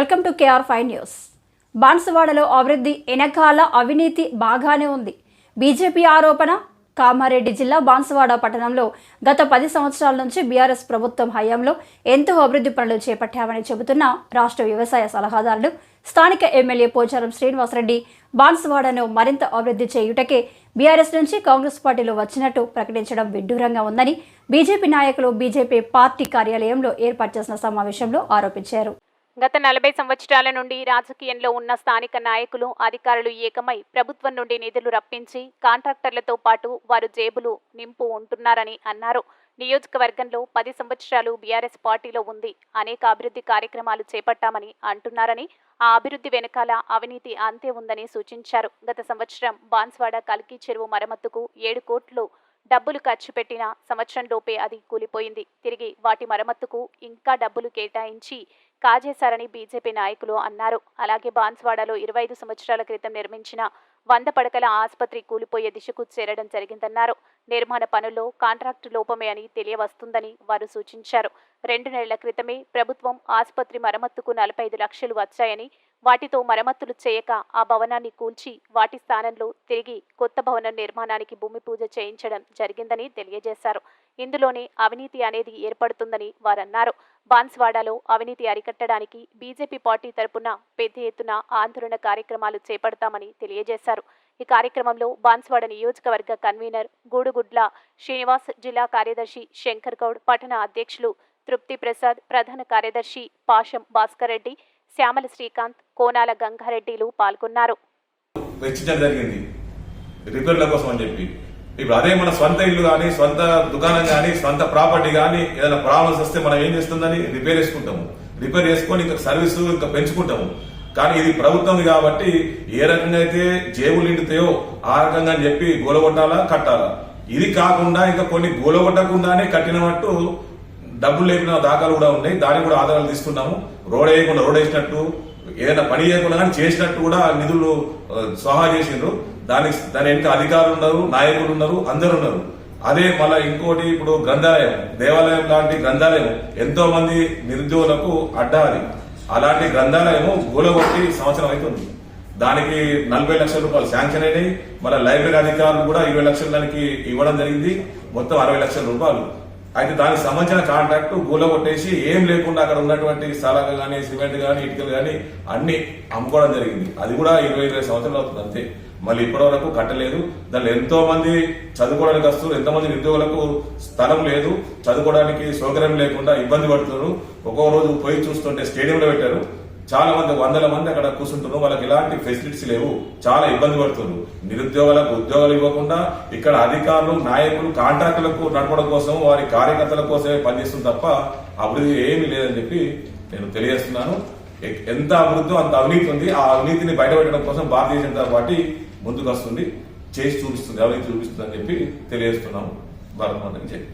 Welcome to K R five news. బాన్సువాడలో అభివృద్ధి వెనకాల అవినీతి బాగానే ఉంది. బీజేపీ ఆరోపణ కామారెడ్డి జిల్లా బాన్సువాడ పట్టణంలో గత పది సంవత్సరాల నుంచి బీఆర్ఎస్ ప్రభుత్వం హయాంలో ఎంతో అభివృద్ధి పనులు చేపట్టామని చెబుతున్న రాష్ట్ర వ్యవసాయ సలహాదారులు స్థానిక ఎమ్మెల్యే పోచారం శ్రీనివాసరెడ్డి బాన్సువాడను మరింత అభివృద్ధి చేయుటకే బీఆర్ఎస్ నుంచి కాంగ్రెస్ పార్టీలో వచ్చినట్టు ప్రకటించడం విడ్డూరంగా ఉందని బీజేపీ నాయకులు బీజేపీ పార్టీ కార్యాలయంలో ఏర్పాటు చేసిన సమావేశంలో ఆరోపించారు. గత నలభై సంవత్సరాల నుండి రాజకీయంలో ఉన్న స్థానిక నాయకులు అధికారులు ఏకమై ప్రభుత్వం నుండి నిధులు రప్పించి కాంట్రాక్టర్లతో పాటు వారు జేబులు నింపు ఉంటున్నారని అన్నారు. నియోజకవర్గంలో పది సంవత్సరాలు బీఆర్ఎస్ పార్టీలో ఉంది. అనేక అభివృద్ధి కార్యక్రమాలు చేపట్టామని అంటున్నారని ఆ అభివృద్ధి వెనకాల అవినీతి అంతే ఉందని సూచించారు. గత సంవత్సరం బాన్స్వాడ కల్కి చెరువు మరమ్మతుకు ఏడు కోట్లు డబ్బులు ఖర్చు పెట్టిన సంవత్సరం లోపే అది కూలిపోయింది. తిరిగి వాటి మరమ్మతుకు ఇంకా డబ్బులు కేటాయించి కాజేశారని బీజేపీ నాయకులు అన్నారు. అలాగే బాన్స్వాడలో ఇరవై ఐదు సంవత్సరాల క్రితం నిర్మించిన వంద పడకల ఆసుపత్రి కూలిపోయే దిశకు చేరడం జరిగిందన్నారు. నిర్మాణ పనుల్లో కాంట్రాక్టు లోపమే అని తెలియవస్తుందని వారు సూచించారు. రెండు నెలల క్రితమే ప్రభుత్వం ఆసుపత్రి మరమ్మతుకు నలభై ఐదు లక్షలు వచ్చాయని వాటితో మరమ్మతులు చేయక ఆ భవనాన్ని కూల్చి వాటి స్థానంలో తిరిగి కొత్త భవనం నిర్మాణానికి భూమి పూజ చేయించడం జరిగిందని తెలియజేశారు. ఇందులోనే అవినీతి అనేది ఏర్పడుతుందని వారన్నారు. బాన్స్వాడలో అవినీతి అరికట్టడానికి బీజేపీ పార్టీ తరపున పెద్ద ఎత్తున ఆందోళన కార్యక్రమాలు చేపడతామని తెలియజేశారు. ఈ కార్యక్రమంలో బాన్స్వాడ నియోజకవర్గ కన్వీనర్ గూడుగుడ్ల శ్రీనివాస్ జిల్లా కార్యదర్శి శంకర్ గౌడ్ పట్టణ అధ్యక్షులు తృప్తి ప్రసాద్ ప్రధాన కార్యదర్శి పాషం భాస్కర్ రెడ్డి శ్యామల శ్రీకాంత్ కోనాల గంగారెడ్డిలు పాల్గొన్నారు. వెచ్చించడం జరిగింది. రిపేర్ల కోసం అని చెప్పి. ఇప్పుడు అదే మన సొంత ఇల్లు కానీ సొంత దుకాణం కానీ సొంత ప్రాపర్టీ కానీ ఏదైనా ప్రాబ్లమ్స్ వస్తే మనం ఏం చేస్తుందని రిపేర్ చేసుకుంటాము రిపేర్ చేసుకొని ఇంకా సర్వీస్ ఇంకా పెంచుకుంటాము. కానీ ఇది ప్రభుత్వం కాబట్టి ఏ రకంగా అయితే జేబులు నిండుతాయో ఆ రకంగా అని చెప్పి గోలగొట్టాలా కట్టాలా? ఇది కాకుండా ఇంకా కొన్ని గోలగొట్టకుండానే కట్టినట్టు డబ్బులు లేకున్న దాఖలు కూడా ఉన్నాయి. దానికి కూడా ఆధారాలు తీసుకున్నాము. రోడ్ వేయకుండా రోడ్ వేసినట్టు ఏదైనా పని చేయకుండా కానీ చేసినట్టు కూడా నిధులు సహా చేసిండ్రు. దానికి దాని వెనుక అధికారులు ఉన్నారు నాయకులు ఉన్నారు అందరు ఉన్నారు. అదే మళ్ళీ ఇంకోటి ఇప్పుడు గ్రంథాలయం దేవాలయం లాంటి గ్రంథాలయం ఎంతో మంది నిరుద్యోగులకు అడ్డా అది అలాంటి గ్రంథాలయము గోలగొట్టి సంవత్సరం అవుతుంది. దానికి నలభై లక్షల రూపాయలు శాంక్షన్ అయినాయి. మన లైబ్రరీ అధికారులు కూడా ఇరవై లక్షల దానికి ఇవ్వడం జరిగింది. మొత్తం అరవై లక్షల రూపాయలు. అయితే దానికి సంబంధించిన కాంట్రాక్ట్ గూల కొట్టేసి ఏం లేకుండా అక్కడ ఉన్నటువంటి స్థలాలు కానీ సిమెంట్ కానీ ఇటుకలు కానీ అన్ని అమ్ముకోవడం జరిగింది. అది కూడా ఇరవై ఇరవై సంవత్సరాలు అవుతుంది అంతే. మళ్ళీ ఇప్పటి వరకు కట్టలేదు. దానిలో ఎంతో మంది చదువుకోవడానికి వస్తున్నారు. ఎంతో మంది నిరుద్యోగులకు స్థలం లేదు. చదువుకోవడానికి సౌకర్యం లేకుండా ఇబ్బంది పడుతున్నారు. ఒక్కో రోజు పోయి చూస్తుంటే స్టేడియంలో పెట్టారు. చాలా మంది వందల మంది అక్కడ కూర్చుంటున్నారు. వాళ్ళకి ఎలాంటి ఫెసిలిటీస్ లేవు. చాలా ఇబ్బంది పడుతున్నారు. నిరుద్యోగులకు ఉద్యోగాలు ఇవ్వకుండా ఇక్కడ అధికారులు నాయకులు కాంట్రాక్టులకు నడపడం కోసం వారి కార్యకర్తల కోసమే పనిచేస్తుంది తప్ప అభివృద్ధి ఏమీ లేదని చెప్పి నేను తెలియజేస్తున్నాను. ఎంత అభివృద్ధి అంత అవినీతి ఉంది. ఆ అవినీతిని బయటపెట్టడం కోసం భారతీయ జనతా పార్టీ ముందుకు వస్తుంది చేసి చూపిస్తుంది అవినీతి చూపిస్తుంది అని చెప్పి తెలియజేస్తున్నాము. భారత మాతకి చెప్పి